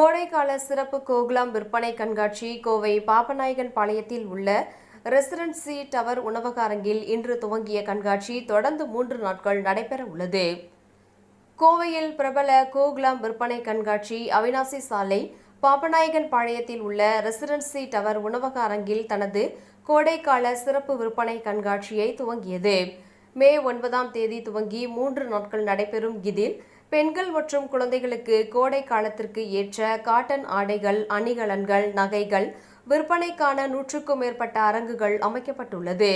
கோடைக்கால சிறப்பு கோகுலாம் விற்பனை கண்காட்சி கோவை பாப்பநாயகன் பாளையத்தில் உள்ள ரெசிடென்சி டவர் உணவகாரங்கில் இன்று துவங்கிய கண்காட்சி தொடர்ந்து மூன்று நாட்கள் நடைபெற உள்ளது. கோவையில் பிரபல கோகுலம் விற்பனை கண்காட்சி அவினாசி சாலை பாப்பநாயகன் பாளையத்தில் உள்ள ரெசிடென்சி டவர் உணவகாரங்கில் தனது கோடைக்கால சிறப்பு விற்பனை கண்காட்சியை துவங்கியது. மே ஒன்பதாம் தேதி துவங்கி மூன்று நாட்கள் நடைபெறும் இதில் பெண்கள் மற்றும் குழந்தைகளுக்கு கோடை காலத்திற்கு ஏற்ற காட்டன் ஆடைகள் அணிகலன்கள் நகைகள் விற்பனைக்கான நூற்றுக்கும் மேற்பட்ட அரங்குகள் அமைக்கப்பட்டுள்ளது.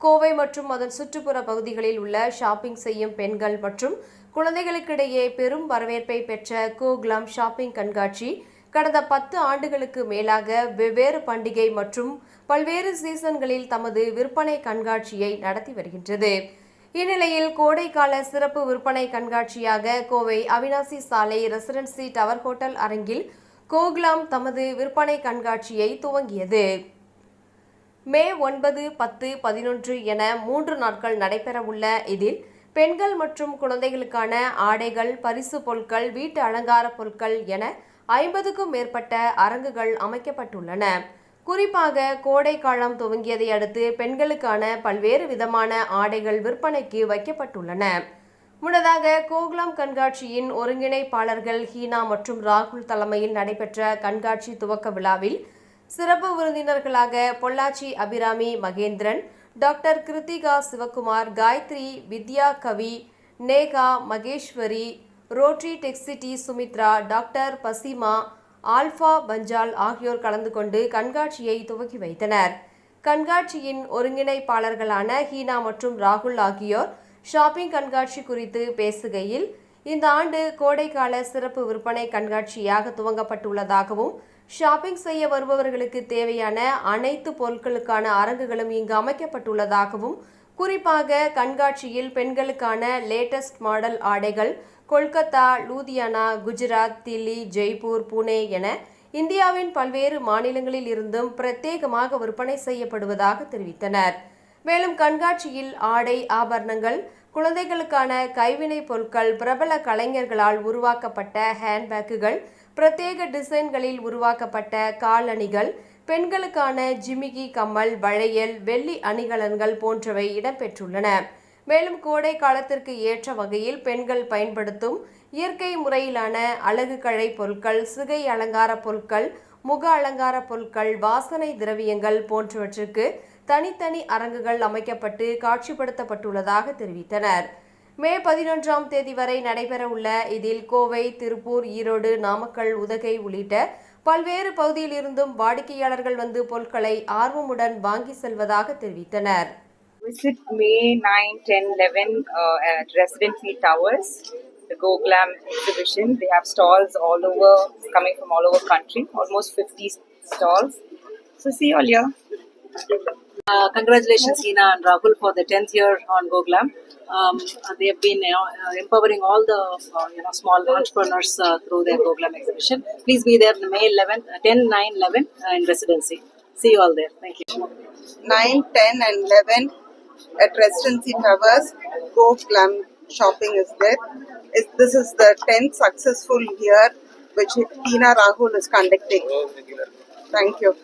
கோவை மற்றும் அதன் சுற்றுப்புற பகுதிகளில் உள்ள ஷாப்பிங் செய்யும் பெண்கள் மற்றும் குழந்தைகளுக்கிடையே பெரும் வரவேற்பை பெற்ற கோகுலம் ஷாப்பிங் கண்காட்சி கடந்த பத்து ஆண்டுகளுக்கு மேலாக வெவ்வேறு பண்டிகை மற்றும் பல்வேறு சீசன்களில் தமது விற்பனை கண்காட்சியை நடத்தி வருகின்றது. இந்நிலையில் கோடைக்கால சிறப்பு விற்பனை கண்காட்சியாக கோவை அவினாசி சாலை ரெசிடென்சி டவர் ஹோட்டல் அரங்கில் கோகுலாம் தமது விற்பனை கண்காட்சியை துவங்கியது. மே ஒன்பது பத்து பதினொன்று என மூன்று நாட்கள் நடைபெறவுள்ள இதில் பெண்கள் மற்றும் குழந்தைகளுக்கான ஆடைகள் பரிசு பொருட்கள் வீட்டு அலங்கார பொருட்கள் என ஐம்பதுக்கும் மேற்பட்ட அரங்குகள் அமைக்கப்பட்டுள்ளன. குறிப்பாக கோடை காலம் துவங்கியதை அடுத்து பெண்களுக்கான பல்வேறு விதமான ஆடைகள் விற்பனைக்கு வைக்கப்பட்டுள்ளன. முன்னதாக கோகுலம் கண்காட்சியின் ஒருங்கிணைப்பாளர்கள் ஹீனா மற்றும் ராகுல் தலைமையில் நடைபெற்ற கண்காட்சி துவக்க விழாவில் சிறப்பு விருந்தினர்களாக பொள்ளாச்சி அபிராமி மகேந்திரன் டாக்டர் கிருத்திகா சிவகுமார் காயத்ரி வித்யா கவி நேகா மகேஸ்வரி ரோட்ரி டெக்ஸிட்டி சுமித்ரா டாக்டர் பசிமா ஆல்ஃபா பஞ்சால் ஆகியோர் கலந்து கொண்டு கண்காட்சியை துவக்கி வைத்தனர். கண்காட்சியின் ஒருங்கிணைப்பாளர்களான ஹீனா மற்றும் ராகுல் ஆகியோர் ஷாப்பிங் கண்காட்சி குறித்து பேசுகையில் இந்த ஆண்டு கோடைக்கால சிறப்பு விற்பனை கண்காட்சியாக துவங்கப்பட்டுள்ளதாகவும் ஷாப்பிங் செய்ய வருபவர்களுக்கு தேவையான அனைத்து பொருட்களுக்கான அரங்குகளும் இங்கு அமைக்கப்பட்டுள்ளதாகவும் குறிப்பாக கண்காட்சியில் பெண்களுக்கான லேட்டஸ்ட் மாடல் ஆடைகள் கொல்கத்தா லூதியானா குஜராத் தில்லி ஜெய்ப்பூர் புனே என இந்தியாவின் பல்வேறு மாநிலங்களில் இருந்தும் பிரத்யேகமாக விற்பனை செய்யப்படுவதாக தெரிவித்தனர். மேலும் கண்காட்சியில் ஆடை ஆபரணங்கள் குழந்தைகளுக்கான கைவினைப் பொருட்கள் பிரபல கலைஞர்களால் உருவாக்கப்பட்ட ஹேண்ட்பேக்குகள் பிரத்யேக டிசைன்களில் உருவாக்கப்பட்ட காலணிகள் பெண்களுக்கான ஜிமிகி கம்மல் வளையல் வெள்ளி அணிகலன்கள் போன்றவை இடம்பெற்றுள்ளன. மேலும் கோடை காலத்திற்கு ஏற்ற வகையில் பெண்கள் பயன்படுத்தும் இயற்கை முறையிலான அழகு கழை பொருட்கள் சிகை அலங்கார பொருட்கள் முக அலங்கார பொருட்கள் வாசனை திரவியங்கள் போன்றவற்றுக்கு தனித்தனி அரங்குகள் அமைக்கப்பட்டு காட்சிப்படுத்தப்பட்டுள்ளதாக தெரிவித்தனர். மே பதினொன்றாம் தேதி வரை நடைபெறவுள்ள இதில் கோவை திருப்பூர் ஈரோடு நாமக்கல் உதகை உள்ளிட்ட பல்வேறு பகுதியில் இருந்தும் வாடிக்கையாளர்கள் வந்து பொருட்களை ஆர்வமுடன் வாங்கி செல்வதாக தெரிவித்தனர் Visit May 9, 10, 11 uh, at Residency Towers, the Go Glam exhibition. They have stalls all over, coming from all over country, almost 50 stalls. So see you all here. Uh, congratulations, Hina and Rahul, for the 10th year on GoGlam. Um, they have been uh, empowering all the uh, you know small entrepreneurs uh, through their GoGlam exhibition. Please be there May 11th, uh, 10, 9, 11 uh, in residency. See you all there. Thank you. 9, 10, and 11 at Residency Towers. Go Glam Shopping is there. Is This is the 10th successful year which Tina Rahul is conducting. Thank you.